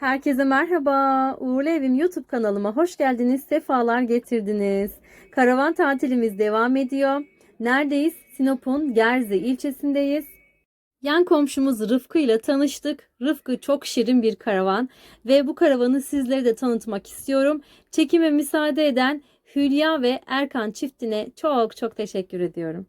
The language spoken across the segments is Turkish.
Herkese merhaba. Uğurlu Evim YouTube kanalıma hoş geldiniz. Sefalar getirdiniz. Karavan tatilimiz devam ediyor. Neredeyiz? Sinop'un Gerze ilçesindeyiz. Yan komşumuz Rıfkı ile tanıştık. Rıfkı çok şirin bir karavan ve bu karavanı sizlere de tanıtmak istiyorum. Çekime müsaade eden Hülya ve Erkan çiftine çok çok teşekkür ediyorum.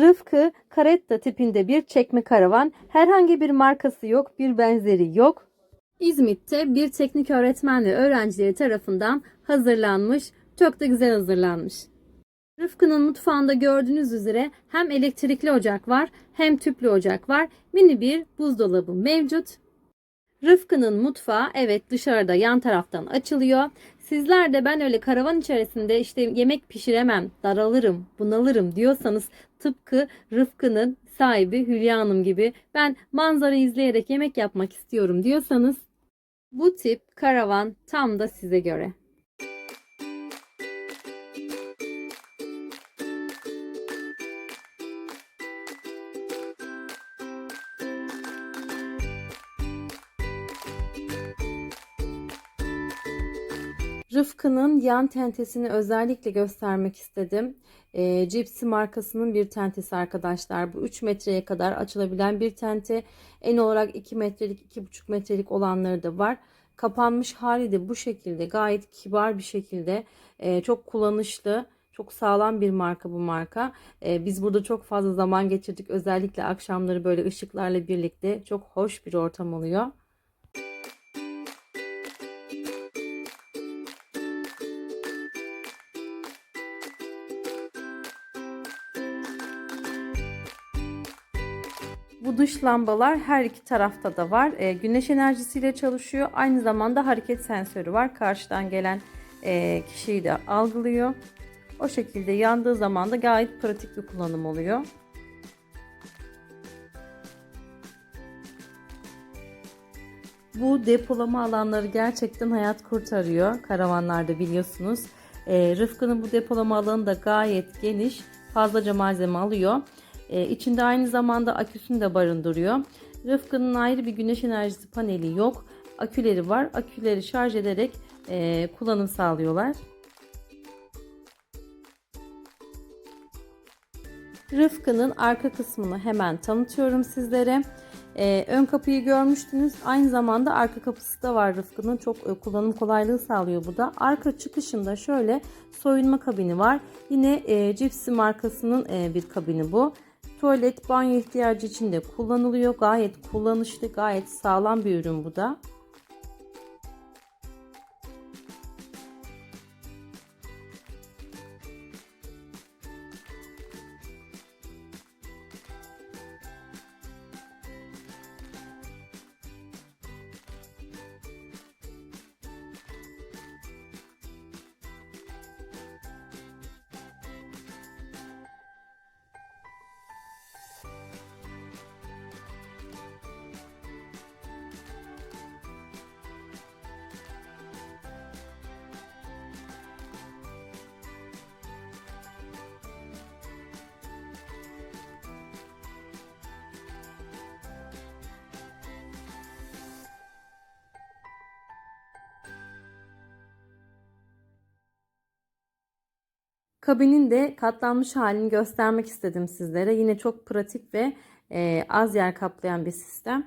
Rıfkı Caretta tipinde bir çekme karavan. Herhangi bir markası yok, bir benzeri yok. İzmit'te bir teknik öğretmen ve öğrencileri tarafından hazırlanmış. Çok da güzel hazırlanmış. Rıfkı'nın mutfağında gördüğünüz üzere hem elektrikli ocak var hem tüplü ocak var. Mini bir buzdolabı mevcut. Rıfkı'nın mutfağı evet dışarıda yan taraftan açılıyor. Sizler de ben öyle karavan içerisinde işte yemek pişiremem, daralırım, bunalırım diyorsanız tıpkı Rıfkı'nın sahibi Hülya Hanım gibi ben manzara izleyerek yemek yapmak istiyorum diyorsanız bu tip karavan tam da size göre. Rıfkı'nın yan tentesini özellikle göstermek istedim. E, Cipsi markasının bir tentesi arkadaşlar. Bu 3 metreye kadar açılabilen bir tente. En olarak 2 metrelik, 2,5 metrelik olanları da var. Kapanmış hali de bu şekilde gayet kibar bir şekilde e, çok kullanışlı. Çok sağlam bir marka bu marka. E, biz burada çok fazla zaman geçirdik. Özellikle akşamları böyle ışıklarla birlikte çok hoş bir ortam oluyor. Bu dış lambalar her iki tarafta da var. E, güneş enerjisiyle çalışıyor. Aynı zamanda hareket sensörü var. Karşıdan gelen e, kişiyi de algılıyor. O şekilde yandığı zaman da gayet pratik bir kullanım oluyor. Bu depolama alanları gerçekten hayat kurtarıyor. Karavanlarda biliyorsunuz. E, Rıfkı'nın bu depolama alanı da gayet geniş. Fazlaca malzeme alıyor. E, içinde aynı zamanda aküsünü de barındırıyor. Rıfkı'nın ayrı bir güneş enerjisi paneli yok. Aküleri var. Aküleri şarj ederek e, kullanım sağlıyorlar. Rıfkı'nın arka kısmını hemen tanıtıyorum sizlere. Ee, ön kapıyı görmüştünüz. Aynı zamanda arka kapısı da var Rıfkı'nın. Çok e, kullanım kolaylığı sağlıyor bu da. Arka çıkışında şöyle soyunma kabini var. Yine e, Cipsi markasının e, bir kabini bu. Tuvalet, banyo ihtiyacı için de kullanılıyor. Gayet kullanışlı, gayet sağlam bir ürün bu da. Kabinin de katlanmış halini göstermek istedim sizlere. Yine çok pratik ve e, az yer kaplayan bir sistem.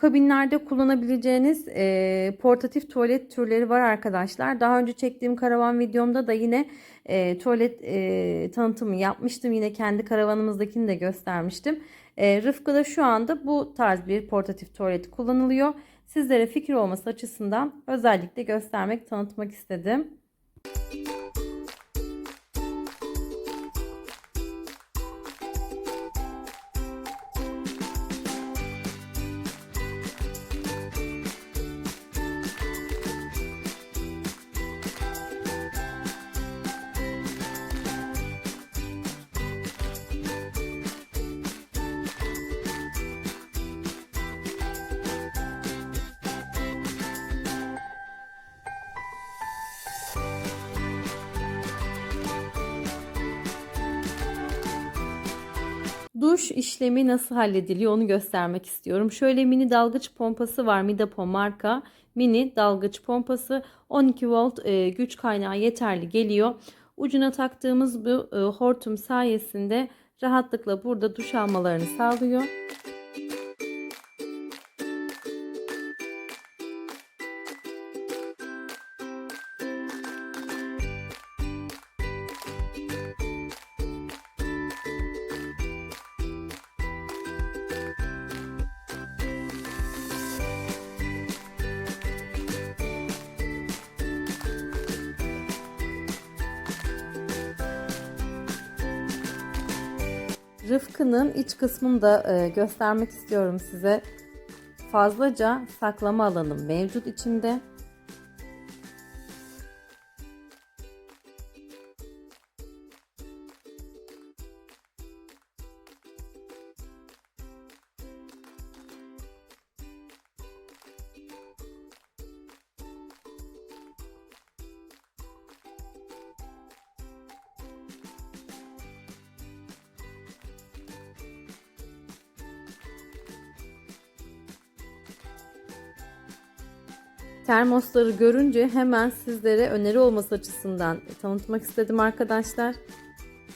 Kabinlerde kullanabileceğiniz e, portatif tuvalet türleri var arkadaşlar. Daha önce çektiğim karavan videomda da yine e, tuvalet e, tanıtımı yapmıştım. Yine kendi karavanımızdakini de göstermiştim. E, Rıfkı'da şu anda bu tarz bir portatif tuvalet kullanılıyor. Sizlere fikir olması açısından özellikle göstermek, tanıtmak istedim. Duş işlemi nasıl hallediliyor onu göstermek istiyorum. Şöyle mini dalgıç pompası var Midapon marka. Mini dalgıç pompası 12 volt e, güç kaynağı yeterli geliyor. Ucuna taktığımız bu e, hortum sayesinde rahatlıkla burada duş almalarını sağlıyor. Rıfkı'nın iç kısmını da e, göstermek istiyorum size. Fazlaca saklama alanı mevcut içinde. Termosları görünce hemen sizlere öneri olması açısından tanıtmak istedim arkadaşlar.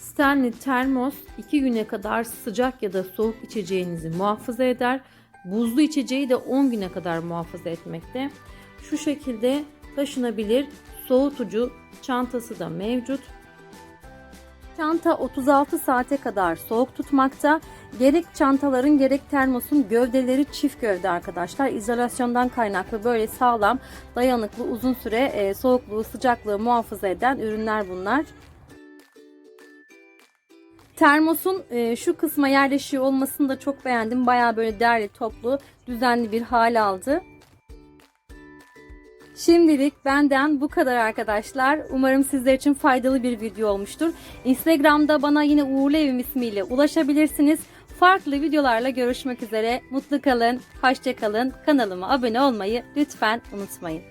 Stanley termos 2 güne kadar sıcak ya da soğuk içeceğinizi muhafaza eder. Buzlu içeceği de 10 güne kadar muhafaza etmekte. Şu şekilde taşınabilir soğutucu çantası da mevcut. Çanta 36 saate kadar soğuk tutmakta. Gerek çantaların gerek termosun gövdeleri çift gövde arkadaşlar. İzolasyondan kaynaklı böyle sağlam, dayanıklı, uzun süre e, soğukluğu, sıcaklığı muhafaza eden ürünler bunlar. Termosun e, şu kısma yerleşiyor olmasını da çok beğendim. Baya böyle derli toplu, düzenli bir hal aldı. Şimdilik benden bu kadar arkadaşlar. Umarım sizler için faydalı bir video olmuştur. Instagram'da bana yine Uğurlu Evim ismiyle ulaşabilirsiniz. Farklı videolarla görüşmek üzere. Mutlu kalın, hoşça kalın. Kanalıma abone olmayı lütfen unutmayın.